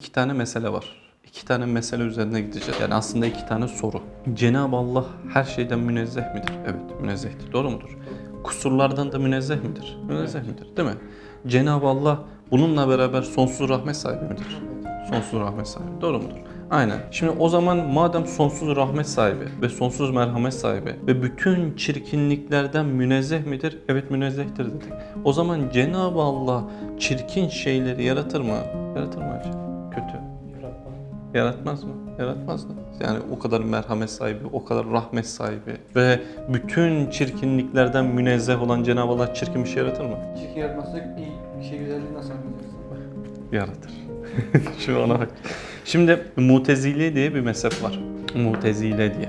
İki tane mesele var. İki tane mesele üzerine gideceğiz. Yani aslında iki tane soru. Cenab-ı Allah her şeyden münezzeh midir? Evet, münezzehtir. Doğru mudur? Kusurlardan da münezzeh midir? Münezzeh midir? Değil mi? Cenab-ı Allah bununla beraber sonsuz rahmet sahibi midir? Sonsuz rahmet sahibi. Doğru mudur? Aynen. Şimdi o zaman madem sonsuz rahmet sahibi ve sonsuz merhamet sahibi ve bütün çirkinliklerden münezzeh midir? Evet münezzehtir dedik. O zaman Cenab-ı Allah çirkin şeyleri yaratır mı? Yaratır mı hacı? Kötü. Yaratmaz mı? Yaratmaz mı? Yani o kadar merhamet sahibi, o kadar rahmet sahibi ve bütün çirkinliklerden münezzeh olan Cenab-ı Allah çirkin bir şey yaratır mı? Çirkin yaratmazsak iyi bir şey güzelliği nasıl anlayacaksın? Yaratır. Şu ana bak. Şimdi Mutezile diye bir mezhep var. Mutezile diye.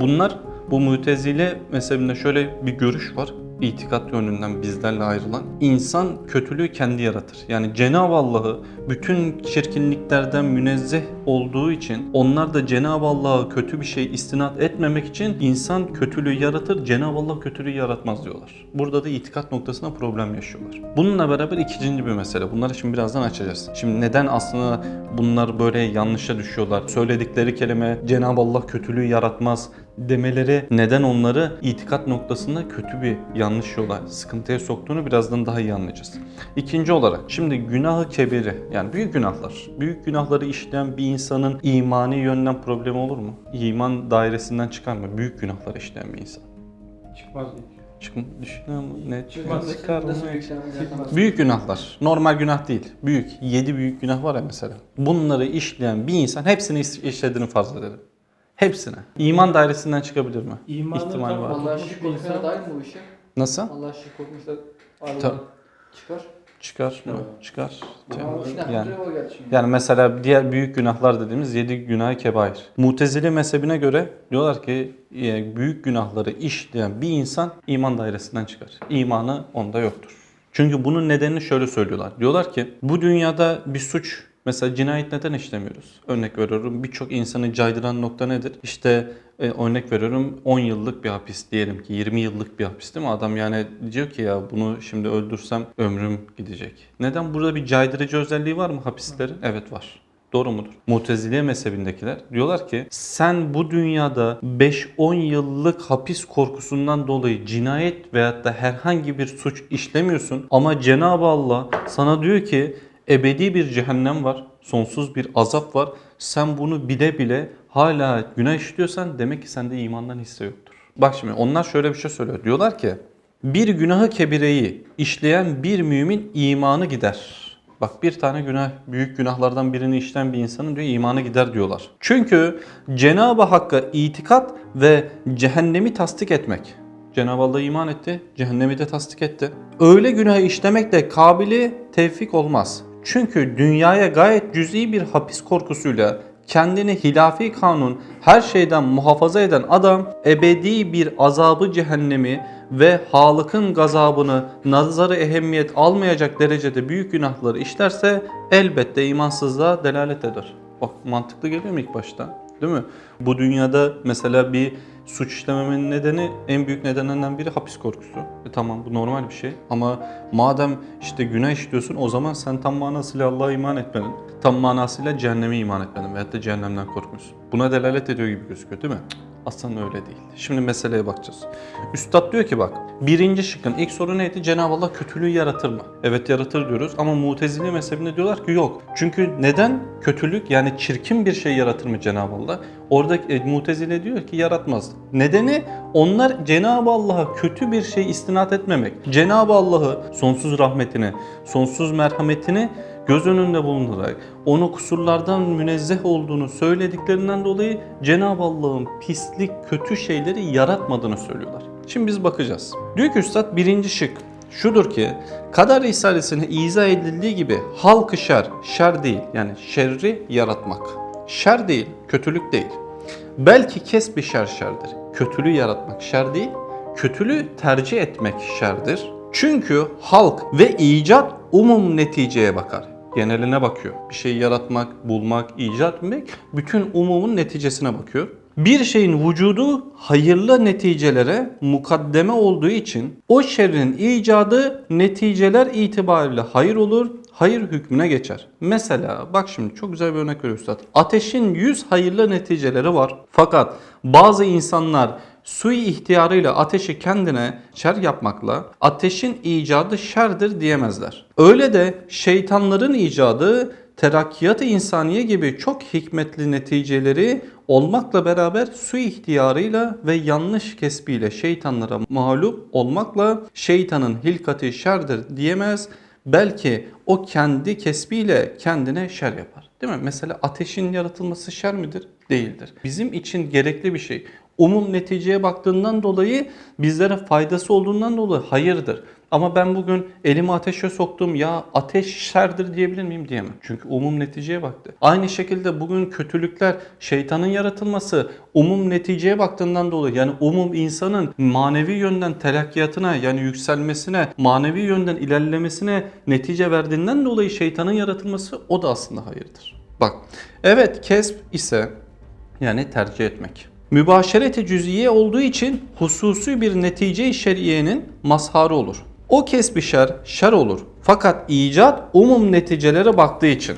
Bunlar bu Mutezile mezhebinde şöyle bir görüş var. İtikat yönünden bizlerle ayrılan. İnsan kötülüğü kendi yaratır. Yani Cenab-ı Allah'ı bütün çirkinliklerden münezzeh olduğu için onlar da Cenab-ı Allah'a kötü bir şey istinat etmemek için insan kötülüğü yaratır, Cenab-ı Allah kötülüğü yaratmaz diyorlar. Burada da itikat noktasında problem yaşıyorlar. Bununla beraber ikinci bir mesele. Bunları şimdi birazdan açacağız. Şimdi neden aslında bunlar böyle yanlışa düşüyorlar? Söyledikleri kelime Cenab-ı Allah kötülüğü yaratmaz demeleri neden onları itikat noktasında kötü bir yanlış yola, sıkıntıya soktuğunu birazdan daha iyi anlayacağız. İkinci olarak şimdi günahı kebiri yani büyük günahlar. Büyük günahları işleyen bir insanın imani yönden problemi olur mu? İman dairesinden çıkar mı? Büyük günahları işleyen bir insan. Çıkmaz ilk. Çık, düşünüyor mu? Ne Çıkmaz. çıkar mı? Büyük günahlar. Normal günah değil. Büyük. Yedi büyük günah var ya mesela. Bunları işleyen bir insan hepsini iş- işlediğini farz edelim. Hepsine. İman dairesinden çıkabilir mi? İmanı İhtimal var. Allah şirk insan- dahil mi bu işe? Nasıl? Allah şirk konusuna Tabii. Çıkar. Çıkar mı? Çıkar. Yani. yani. mesela diğer büyük günahlar dediğimiz yedi günah kebair. Mutezili mezhebine göre diyorlar ki büyük günahları işleyen bir insan iman dairesinden çıkar. İmanı onda yoktur. Çünkü bunun nedenini şöyle söylüyorlar. Diyorlar ki bu dünyada bir suç Mesela cinayet neden işlemiyoruz? Örnek veriyorum birçok insanı caydıran nokta nedir? İşte e, örnek veriyorum 10 yıllık bir hapis diyelim ki 20 yıllık bir hapis değil mi? Adam yani diyor ki ya bunu şimdi öldürsem ömrüm gidecek. Neden? Burada bir caydırıcı özelliği var mı hapislerin? Evet var. Doğru mudur? Mutezile mezhebindekiler diyorlar ki sen bu dünyada 5-10 yıllık hapis korkusundan dolayı cinayet veyahut da herhangi bir suç işlemiyorsun ama Cenab-ı Allah sana diyor ki ebedi bir cehennem var, sonsuz bir azap var. Sen bunu bile bile hala günah işliyorsan demek ki sende imandan hisse yoktur. Bak şimdi onlar şöyle bir şey söylüyor. Diyorlar ki bir günahı kebireyi işleyen bir mümin imanı gider. Bak bir tane günah, büyük günahlardan birini işleyen bir insanın diyor imanı gider diyorlar. Çünkü Cenab-ı Hakk'a itikat ve cehennemi tasdik etmek. Cenab-ı Allah iman etti, cehennemi de tasdik etti. Öyle günahı işlemekle kabili tevfik olmaz. Çünkü dünyaya gayet cüz'i bir hapis korkusuyla kendini hilafi kanun her şeyden muhafaza eden adam ebedi bir azabı cehennemi ve halıkın gazabını nazarı ehemmiyet almayacak derecede büyük günahları işlerse elbette imansızlığa delalet eder. Bak mantıklı geliyor mu ilk başta? Değil mi? Bu dünyada mesela bir suç işlememenin nedeni en büyük nedenlerinden biri hapis korkusu. E tamam bu normal bir şey ama madem işte günah işliyorsun o zaman sen tam manasıyla Allah'a iman etmedin. Tam manasıyla cehenneme iman etmedin veyahut da cehennemden korkmuyorsun. Buna delalet ediyor gibi gözüküyor değil mi? Aslında öyle değil. Şimdi meseleye bakacağız. Üstad diyor ki bak birinci şıkkın ilk soru neydi? Cenab-ı Allah kötülüğü yaratır mı? Evet yaratır diyoruz ama Mutezile mezhebinde diyorlar ki yok. Çünkü neden? Kötülük yani çirkin bir şey yaratır mı Cenab-ı Allah? Orada e, Mutezile diyor ki yaratmaz. Nedeni onlar Cenab-ı Allah'a kötü bir şey istinat etmemek. Cenab-ı Allah'ı sonsuz rahmetini, sonsuz merhametini göz önünde bulundurarak onu kusurlardan münezzeh olduğunu söylediklerinden dolayı Cenab-ı Allah'ın pislik, kötü şeyleri yaratmadığını söylüyorlar. Şimdi biz bakacağız. Diyor ki Üstad birinci şık şudur ki kader risalesine izah edildiği gibi halkı şer, şer değil yani şerri yaratmak. Şer değil, kötülük değil. Belki kes bir şer şerdir. Kötülüğü yaratmak şer değil, kötülüğü tercih etmek şerdir. Çünkü halk ve icat umum neticeye bakar. Geneline bakıyor. Bir şeyi yaratmak, bulmak, icat etmek bütün umumun neticesine bakıyor. Bir şeyin vücudu hayırlı neticelere mukaddeme olduğu için o şerrin icadı neticeler itibariyle hayır olur. hayır hükmüne geçer. Mesela bak şimdi çok güzel bir örnek veriyor Üstad. Ateşin 100 hayırlı neticeleri var. Fakat bazı insanlar sui ihtiyarıyla ateşi kendine şer yapmakla ateşin icadı şerdir diyemezler. Öyle de şeytanların icadı terakkiyat-ı insaniye gibi çok hikmetli neticeleri olmakla beraber su ihtiyarıyla ve yanlış kesbiyle şeytanlara mağlup olmakla şeytanın hilkati şerdir diyemez. Belki o kendi kesbiyle kendine şer yapar. Değil mi? Mesela ateşin yaratılması şer midir? Değildir. Bizim için gerekli bir şey. Umum neticeye baktığından dolayı bizlere faydası olduğundan dolayı hayırdır. Ama ben bugün elimi ateşe soktum ya ateş şerdir diyebilir miyim diyemem. Çünkü umum neticeye baktı. Aynı şekilde bugün kötülükler şeytanın yaratılması umum neticeye baktığından dolayı yani umum insanın manevi yönden telakkiyatına yani yükselmesine manevi yönden ilerlemesine netice verdiğinden dolayı şeytanın yaratılması o da aslında hayırdır. Bak evet kesp ise yani tercih etmek. Mübaşereti cüziye olduğu için hususi bir netice-i şer'iyenin mazharı olur. O kesbi şer, şer olur. Fakat icat umum neticelere baktığı için.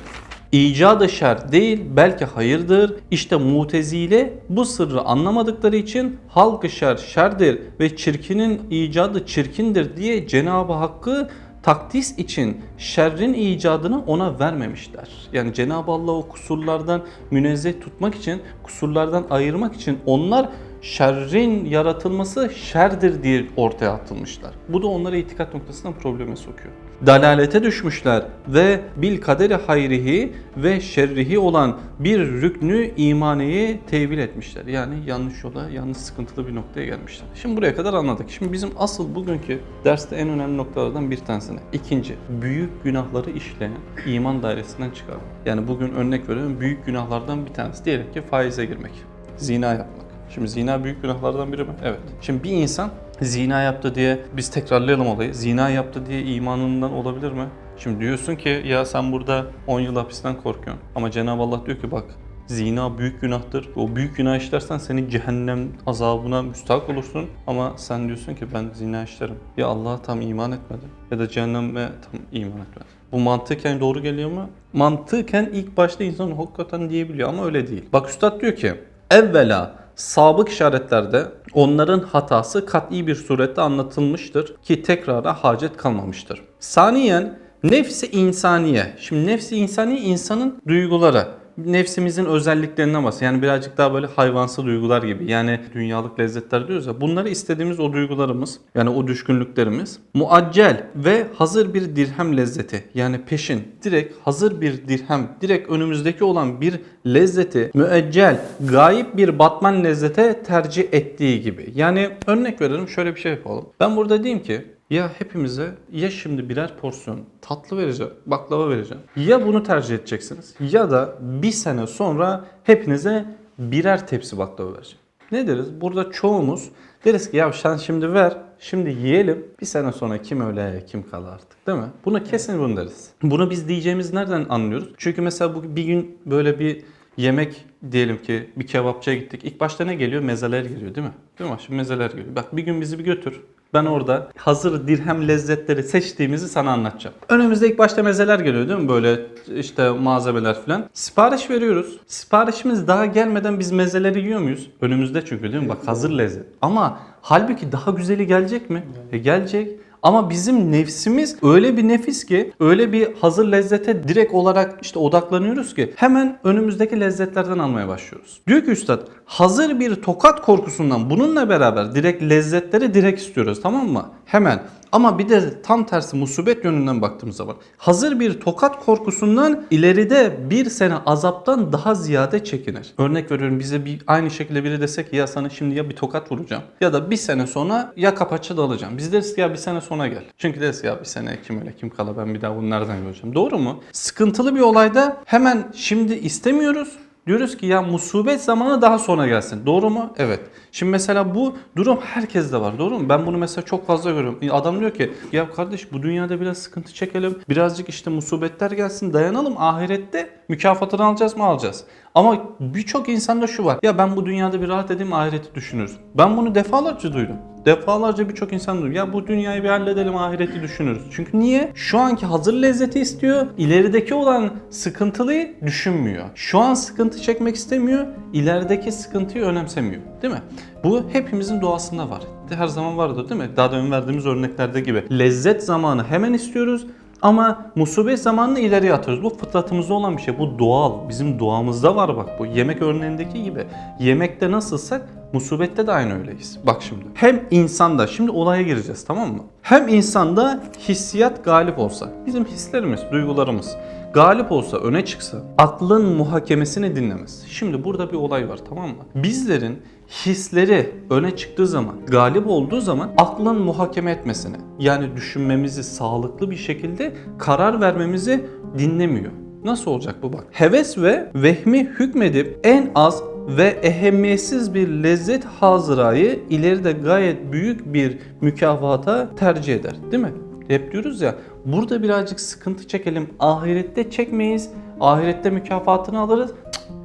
İcadı şer değil belki hayırdır. İşte mutezile bu sırrı anlamadıkları için halkı şer şerdir ve çirkinin icadı çirkindir diye Cenab-ı Hakk'ı takdis için şerrin icadını ona vermemişler. Yani Cenab-ı Allah o kusurlardan münezzeh tutmak için, kusurlardan ayırmak için onlar şerrin yaratılması şerdir diye ortaya atılmışlar. Bu da onları itikat noktasından probleme sokuyor. Dalalete düşmüşler ve bil kaderi hayrihi ve şerrihi olan bir rüknü imaneyi tevil etmişler. Yani yanlış yola, yanlış sıkıntılı bir noktaya gelmişler. Şimdi buraya kadar anladık. Şimdi bizim asıl bugünkü derste en önemli noktalardan bir tanesine. İkinci, büyük günahları işleyen iman dairesinden çıkarmak. Yani bugün örnek veriyorum büyük günahlardan bir tanesi. Diyelim ki faize girmek, zina yapmak. Şimdi zina büyük günahlardan biri mi? Evet. Şimdi bir insan zina yaptı diye biz tekrarlayalım olayı. Zina yaptı diye imanından olabilir mi? Şimdi diyorsun ki ya sen burada 10 yıl hapisten korkuyorsun. Ama Cenab-ı Allah diyor ki bak zina büyük günahtır. O büyük günah işlersen senin cehennem azabına müstahak olursun. Ama sen diyorsun ki ben zina işlerim. Ya Allah'a tam iman etmedi ya da cehenneme tam iman etmedi. Bu mantıken doğru geliyor mu? Mantıken ilk başta insan hakikaten diyebiliyor ama öyle değil. Bak Üstad diyor ki evvela sabık işaretlerde onların hatası kat'i bir surette anlatılmıştır ki tekrara hacet kalmamıştır. Saniyen nefsi insaniye. Şimdi nefsi insaniye insanın duyguları. Nefsimizin özelliklerinden bahsediyor. Yani birazcık daha böyle hayvansı duygular gibi. Yani dünyalık lezzetler diyoruz ya. Bunları istediğimiz o duygularımız. Yani o düşkünlüklerimiz. Muaccel ve hazır bir dirhem lezzeti. Yani peşin. Direkt hazır bir dirhem. Direkt önümüzdeki olan bir lezzeti müeccel, gayip bir batman lezzete tercih ettiği gibi. Yani örnek verelim şöyle bir şey yapalım. Ben burada diyeyim ki ya hepimize ya şimdi birer porsiyon tatlı vereceğim, baklava vereceğim. Ya bunu tercih edeceksiniz ya da bir sene sonra hepinize birer tepsi baklava vereceğim. Ne deriz? Burada çoğumuz deriz ki ya sen şimdi ver, şimdi yiyelim. Bir sene sonra kim öyle kim kalır artık değil mi? Bunu kesin bunu deriz. Bunu biz diyeceğimiz nereden anlıyoruz? Çünkü mesela bu bir gün böyle bir yemek diyelim ki bir kebapçıya gittik. İlk başta ne geliyor? Mezeler geliyor değil mi? Değil mi? Şimdi mezeler geliyor. Bak bir gün bizi bir götür. Ben orada hazır dirhem lezzetleri seçtiğimizi sana anlatacağım. Önümüzde ilk başta mezeler geliyor değil mi? Böyle işte malzemeler falan. Sipariş veriyoruz. Siparişimiz daha gelmeden biz mezeleri yiyor muyuz? Önümüzde çünkü değil mi? Bak hazır lezzet. Ama halbuki daha güzeli gelecek mi? E gelecek. Ama bizim nefsimiz öyle bir nefis ki, öyle bir hazır lezzete direkt olarak işte odaklanıyoruz ki hemen önümüzdeki lezzetlerden almaya başlıyoruz. Diyor ki üstad, hazır bir tokat korkusundan bununla beraber direkt lezzetleri direkt istiyoruz tamam mı? Hemen. Ama bir de tam tersi musibet yönünden baktığımız zaman hazır bir tokat korkusundan ileride bir sene azaptan daha ziyade çekinir. Örnek veriyorum bize bir aynı şekilde biri desek ya sana şimdi ya bir tokat vuracağım ya da bir sene sonra ya kapaça dalacağım. Biz deriz ki ya bir sene sonra gel. Çünkü deriz ya bir sene kim öyle kim kala ben bir daha bunu nereden göreceğim. Doğru mu? Sıkıntılı bir olayda hemen şimdi istemiyoruz. Diyoruz ki ya musibet zamanı daha sonra gelsin. Doğru mu? Evet. Şimdi mesela bu durum herkeste var. Doğru mu? Ben bunu mesela çok fazla görüyorum. Adam diyor ki ya kardeş bu dünyada biraz sıkıntı çekelim. Birazcık işte musibetler gelsin dayanalım. Ahirette mükafatını alacağız mı? Alacağız. Ama birçok insanda şu var. Ya ben bu dünyada bir rahat edeyim ahireti düşünürüz. Ben bunu defalarca duydum. Defalarca birçok insan diyor ya bu dünyayı bir halledelim ahireti düşünürüz. Çünkü niye? Şu anki hazır lezzeti istiyor. ilerideki olan sıkıntılıyı düşünmüyor. Şu an sıkıntı çekmek istemiyor. ilerideki sıkıntıyı önemsemiyor. Değil mi? Bu hepimizin doğasında var. Her zaman vardır değil mi? Daha demin verdiğimiz örneklerde gibi. Lezzet zamanı hemen istiyoruz. Ama musibet zamanını ileriye atıyoruz. Bu fıtratımızda olan bir şey. Bu doğal. Bizim doğamızda var bak bu. Yemek örneğindeki gibi. Yemekte nasılsak musibette de aynı öyleyiz. Bak şimdi. Hem insanda, şimdi olaya gireceğiz tamam mı? Hem insanda hissiyat galip olsa, bizim hislerimiz, duygularımız galip olsa, öne çıksa, aklın muhakemesini dinlemez. Şimdi burada bir olay var tamam mı? Bizlerin hisleri öne çıktığı zaman, galip olduğu zaman aklın muhakeme etmesini, yani düşünmemizi sağlıklı bir şekilde karar vermemizi dinlemiyor. Nasıl olacak bu bak? Heves ve vehmi hükmedip en az ve ehemmiyetsiz bir lezzet hazırayı ileride gayet büyük bir mükafata tercih eder. Değil mi? Hep diyoruz ya burada birazcık sıkıntı çekelim. Ahirette çekmeyiz. Ahirette mükafatını alırız.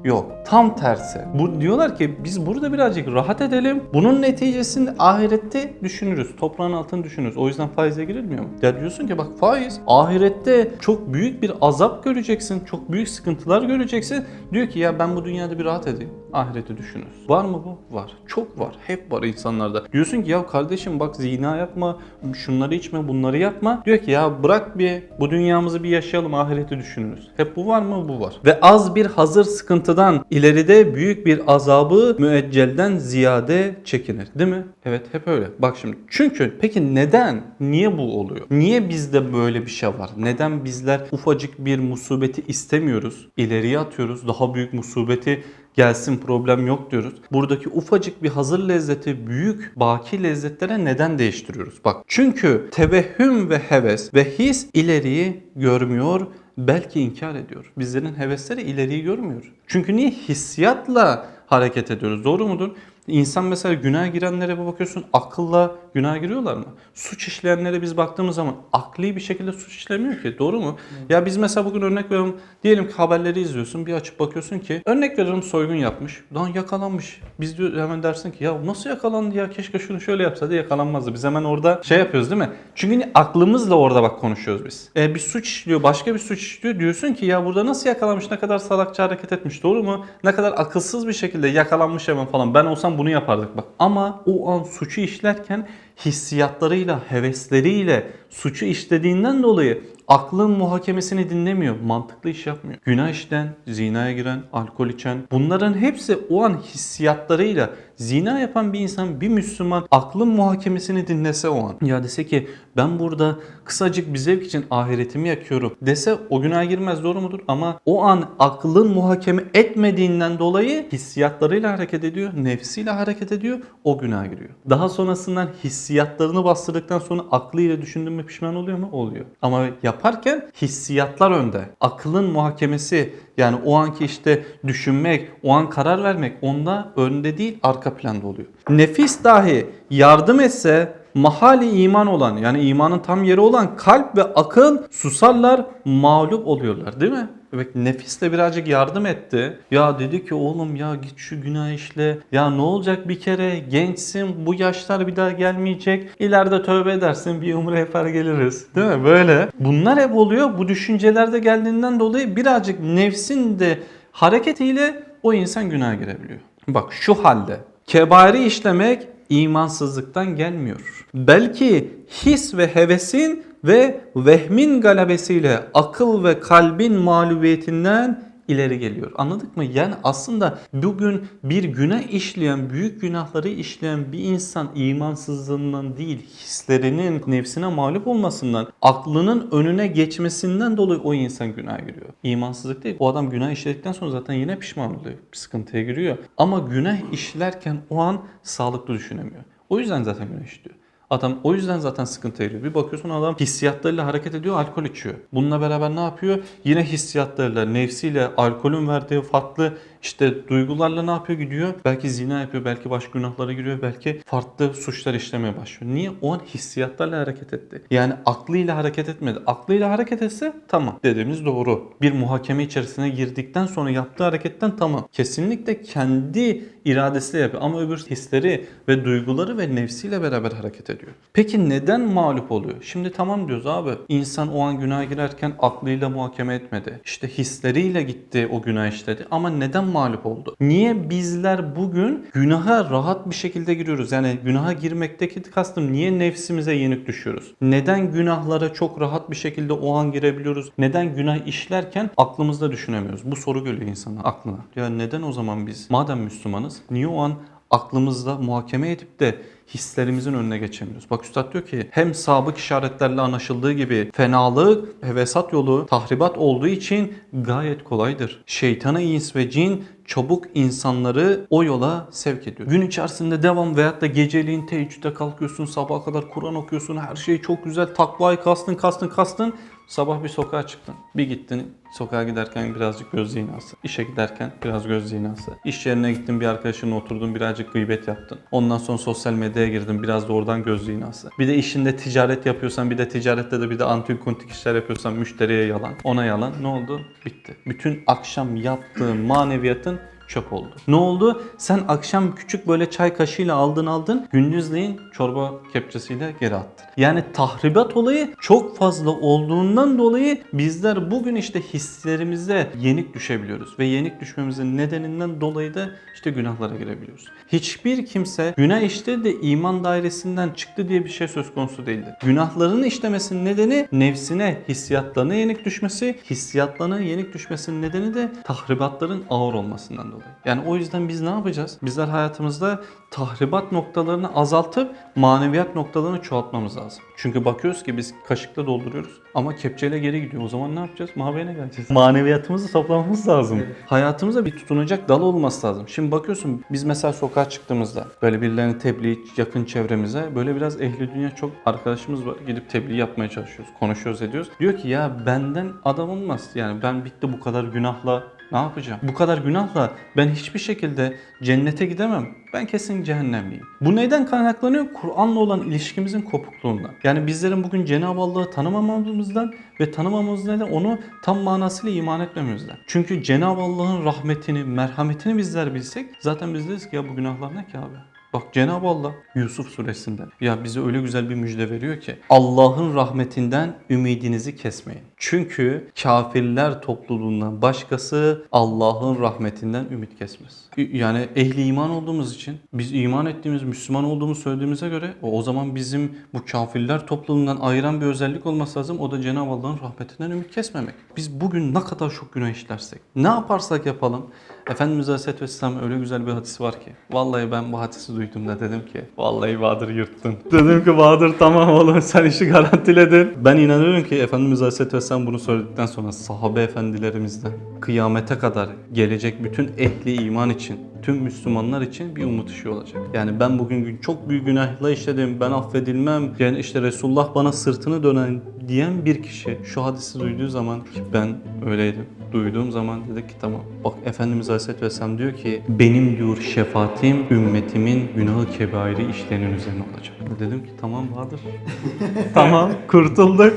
Yok. Tam tersi. Bu diyorlar ki biz burada birazcık rahat edelim. Bunun neticesinde ahirette düşünürüz. Toprağın altını düşünürüz. O yüzden faize girilmiyor mu? Ya diyorsun ki bak faiz ahirette çok büyük bir azap göreceksin. Çok büyük sıkıntılar göreceksin. Diyor ki ya ben bu dünyada bir rahat edeyim. Ahireti düşünürüz. Var mı bu? Var. Çok var. Hep var insanlarda. Diyorsun ki ya kardeşim bak zina yapma, şunları içme, bunları yapma. Diyor ki ya bırak bir bu dünyamızı bir yaşayalım, ahireti düşünürüz. Hep bu var mı? Bu var. Ve az bir hazır sıkıntıdan ileride büyük bir azabı müeccelden ziyade çekinir. Değil mi? Evet hep öyle. Bak şimdi. Çünkü peki neden? Niye bu oluyor? Niye bizde böyle bir şey var? Neden bizler ufacık bir musibeti istemiyoruz? İleriye atıyoruz. Daha büyük musibeti gelsin problem yok diyoruz. Buradaki ufacık bir hazır lezzeti büyük baki lezzetlere neden değiştiriyoruz? Bak çünkü tevehhüm ve heves ve his ileriyi görmüyor belki inkar ediyor. Bizlerin hevesleri ileriyi görmüyor. Çünkü niye hissiyatla hareket ediyoruz? Doğru mudur? İnsan mesela günah girenlere bakıyorsun akılla günah giriyorlar mı? Suç işleyenlere biz baktığımız zaman akli bir şekilde suç işlemiyor ki. Doğru mu? Ya biz mesela bugün örnek veriyorum. Diyelim ki haberleri izliyorsun. Bir açıp bakıyorsun ki örnek veriyorum soygun yapmış. Lan yakalanmış. Biz diyor hemen dersin ki ya nasıl yakalandı ya? Keşke şunu şöyle yapsaydı yakalanmazdı. Biz hemen orada şey yapıyoruz değil mi? Çünkü ni- aklımızla orada bak konuşuyoruz biz. E, bir suç işliyor, başka bir suç işliyor. Diyorsun ki ya burada nasıl yakalanmış? Ne kadar salakça hareket etmiş. Doğru mu? Ne kadar akılsız bir şekilde yakalanmış hemen falan. Ben olsam bunu yapardık bak. Ama o an suçu işlerken hissiyatlarıyla, hevesleriyle suçu işlediğinden dolayı aklın muhakemesini dinlemiyor. Mantıklı iş yapmıyor. Günah işten, zinaya giren, alkol içen bunların hepsi o an hissiyatlarıyla zina yapan bir insan, bir Müslüman aklın muhakemesini dinlese o an. Ya dese ki ben burada kısacık bir zevk için ahiretimi yakıyorum dese o günaha girmez doğru mudur? Ama o an aklın muhakeme etmediğinden dolayı hissiyatlarıyla hareket ediyor, nefsiyle hareket ediyor, o günaha giriyor. Daha sonrasından hissiyatlarını bastırdıktan sonra aklıyla düşündün mü pişman oluyor mu? Oluyor. Ama yaparken hissiyatlar önde. Akılın muhakemesi yani o anki işte düşünmek, o an karar vermek onda önde değil arka planda oluyor. Nefis dahi yardım etse mahali iman olan yani imanın tam yeri olan kalp ve akıl susarlar mağlup oluyorlar değil mi? Evet nefis de birazcık yardım etti. Ya dedi ki oğlum ya git şu günah işle. Ya ne olacak bir kere gençsin bu yaşlar bir daha gelmeyecek. İleride tövbe edersin bir umre yapar geliriz. Değil mi? Böyle. Bunlar hep oluyor. Bu düşünceler de geldiğinden dolayı birazcık nefsin de hareketiyle o insan günaha girebiliyor. Bak şu halde kebari işlemek imansızlıktan gelmiyor. Belki his ve hevesin ve vehmin galebesiyle akıl ve kalbin mağlubiyetinden ileri geliyor. Anladık mı? Yani aslında bugün bir günah işleyen, büyük günahları işleyen bir insan imansızlığından değil, hislerinin nefsine mağlup olmasından, aklının önüne geçmesinden dolayı o insan günaha giriyor. İmansızlık değil. O adam günah işledikten sonra zaten yine pişman oluyor. Bir sıkıntıya giriyor. Ama günah işlerken o an sağlıklı düşünemiyor. O yüzden zaten günah işliyor. Adam o yüzden zaten sıkıntı eriyor. Bir bakıyorsun adam hissiyatlarıyla hareket ediyor, alkol içiyor. Bununla beraber ne yapıyor? Yine hissiyatlarıyla, nefsiyle, alkolün verdiği farklı işte duygularla ne yapıyor gidiyor? Belki zina yapıyor, belki başka günahlara giriyor, belki farklı suçlar işlemeye başlıyor. Niye? O an hissiyatlarla hareket etti. Yani aklıyla hareket etmedi. Aklıyla hareket etse tamam dediğimiz doğru. Bir muhakeme içerisine girdikten sonra yaptığı hareketten tamam. Kesinlikle kendi iradesiyle yapıyor ama öbür hisleri ve duyguları ve nefsiyle beraber hareket ediyor. Peki neden mağlup oluyor? Şimdi tamam diyoruz abi. İnsan o an günaha girerken aklıyla muhakeme etmedi. İşte hisleriyle gitti o günah işledi. Ama neden mağlup oldu? Niye bizler bugün günaha rahat bir şekilde giriyoruz? Yani günaha girmekteki kastım niye nefsimize yenik düşüyoruz? Neden günahlara çok rahat bir şekilde o an girebiliyoruz? Neden günah işlerken aklımızda düşünemiyoruz? Bu soru geliyor insana aklına. Ya neden o zaman biz madem Müslümanız niye o an aklımızda muhakeme edip de hislerimizin önüne geçemiyoruz. Bak Üstad diyor ki hem sabık işaretlerle anlaşıldığı gibi fenalık, hevesat yolu tahribat olduğu için gayet kolaydır. Şeytana ins ve cin çabuk insanları o yola sevk ediyor. Gün içerisinde devam veyahut da geceliğin teheccüde kalkıyorsun, sabaha kadar Kur'an okuyorsun, her şey çok güzel, takvayı kastın, kastın, kastın. Sabah bir sokağa çıktın. Bir gittin sokağa giderken birazcık göz zinası. İşe giderken biraz göz zinası. İş yerine gittin bir arkadaşınla oturdun birazcık gıybet yaptın. Ondan sonra sosyal medyaya girdin biraz da oradan göz zinası. Bir de işinde ticaret yapıyorsan bir de ticarette de bir de antik kuntik işler yapıyorsan müşteriye yalan. Ona yalan. Ne oldu? Bitti. Bütün akşam yaptığın maneviyatın çöp oldu. Ne oldu? Sen akşam küçük böyle çay kaşığıyla aldın aldın. Gündüzleyin çorba kepçesiyle geri attın. Yani tahribat olayı çok fazla olduğundan dolayı bizler bugün işte hislerimize yenik düşebiliyoruz. Ve yenik düşmemizin nedeninden dolayı da işte günahlara girebiliyoruz. Hiçbir kimse günah işledi de iman dairesinden çıktı diye bir şey söz konusu değildir. Günahlarını işlemesinin nedeni nefsine, hissiyatlarına yenik düşmesi, hissiyatlarına yenik düşmesinin nedeni de tahribatların ağır olmasından dolayı. Yani o yüzden biz ne yapacağız? Bizler hayatımızda tahribat noktalarını azaltıp maneviyat noktalarını çoğaltmamız lazım. Çünkü bakıyoruz ki biz kaşıkla dolduruyoruz ama kepçeyle geri gidiyor. O zaman ne yapacağız? Mavene geleceğiz. Maneviyatımızı toplamamız lazım. Hayatımıza bir tutunacak dal olması lazım. Şimdi bakıyorsun biz mesela sokağa çıktığımızda böyle birilerini tebliğ yakın çevremize böyle biraz ehli dünya çok arkadaşımız var. Gidip tebliğ yapmaya çalışıyoruz. Konuşuyoruz ediyoruz. Diyor ki ya benden adam olmaz. Yani ben bitti bu kadar günahla ne yapacağım? Bu kadar günahla ben hiçbir şekilde cennete gidemem. Ben kesin cehennemliyim. Bu neyden kaynaklanıyor? Kur'an'la olan ilişkimizin kopukluğundan. Yani bizlerin bugün Cenab-ı Allah'ı tanımamamızdan ve tanımamamızdan neden onu tam manasıyla iman etmememizden. Çünkü Cenab-ı Allah'ın rahmetini, merhametini bizler bilsek zaten biz deriz ki ya bu günahlar ne ki abi? Bak Cenab-ı Allah Yusuf suresinde ya bize öyle güzel bir müjde veriyor ki Allah'ın rahmetinden ümidinizi kesmeyin. Çünkü kafirler topluluğundan başkası Allah'ın rahmetinden ümit kesmez. Yani ehli iman olduğumuz için biz iman ettiğimiz Müslüman olduğumuzu söylediğimize göre o, zaman bizim bu kafirler topluluğundan ayıran bir özellik olması lazım. O da Cenab-ı Allah'ın rahmetinden ümit kesmemek. Biz bugün ne kadar çok günah işlersek, ne yaparsak yapalım Efendimiz Aleyhisselatü Vesselam öyle güzel bir hadisi var ki. Vallahi ben bu hadisi duyduğumda dedim ki vallahi Bahadır yırttın. Dedim ki Bahadır tamam oğlum sen işi garantiledin. Ben inanıyorum ki Efendimiz Aleyhisselatü Vesselam bunu söyledikten sonra sahabe efendilerimizden kıyamete kadar gelecek bütün ehli iman için tüm Müslümanlar için bir umut ışığı olacak. Yani ben bugün çok büyük günahla işledim, ben affedilmem. Yani işte Resulullah bana sırtını dönen diyen bir kişi şu hadisi duyduğu zaman ki ben öyleydim. Duyduğum zaman dedik ki tamam. Bak Efendimiz Aleyhisselatü Vesselam diyor ki benim diyor şefaatim ümmetimin günahı kebairi işlerinin üzerine olacak. Dedim ki tamam vardır. tamam kurtulduk.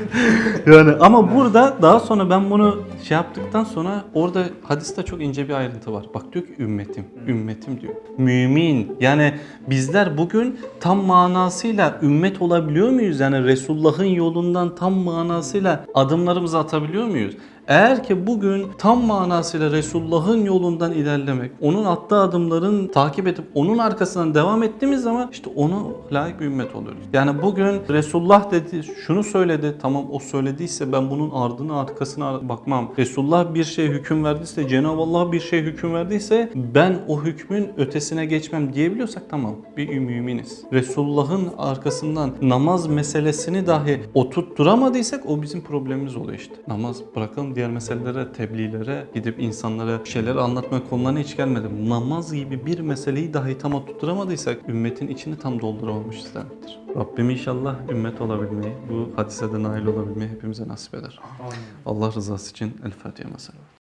Yani ama burada daha sonra ben bunu şey yaptıktan sonra orada hadiste çok ince bir ayrıntı var. Bak diyor ki ümmetim, ümmetim diyor. Mümin. Yani bizler bugün tam manasıyla ümmet olabiliyor muyuz? Yani Resulullah'ın yolundan tam manasıyla adımlarımızı atabiliyor muyuz? Eğer ki bugün tam manasıyla Resulullah'ın yolundan ilerlemek, onun attığı adımların takip edip onun arkasından devam ettiğimiz zaman işte onu layık bir ümmet oluyoruz. Yani bugün Resulullah dedi, şunu söyledi, tamam o söylediyse ben bunun ardına arkasına bakmam. Resulullah bir şey hüküm verdiyse, Cenab-ı Allah bir şey hüküm verdiyse ben o hükmün ötesine geçmem diyebiliyorsak tamam bir müminiz. Resulullah'ın arkasından namaz meselesini dahi oturtturamadıysak o bizim problemimiz oluyor işte. Namaz bırakalım diğer diğer meselelere, tebliğlere gidip insanlara bir şeyleri anlatma konularına hiç gelmedim. Namaz gibi bir meseleyi dahi tam oturtturamadıysak ümmetin içini tam dolduramamışız demektir. Rabbim inşallah ümmet olabilmeyi, bu hadise de nail olabilmeyi hepimize nasip eder. Allah rızası için El Fatiha mesela.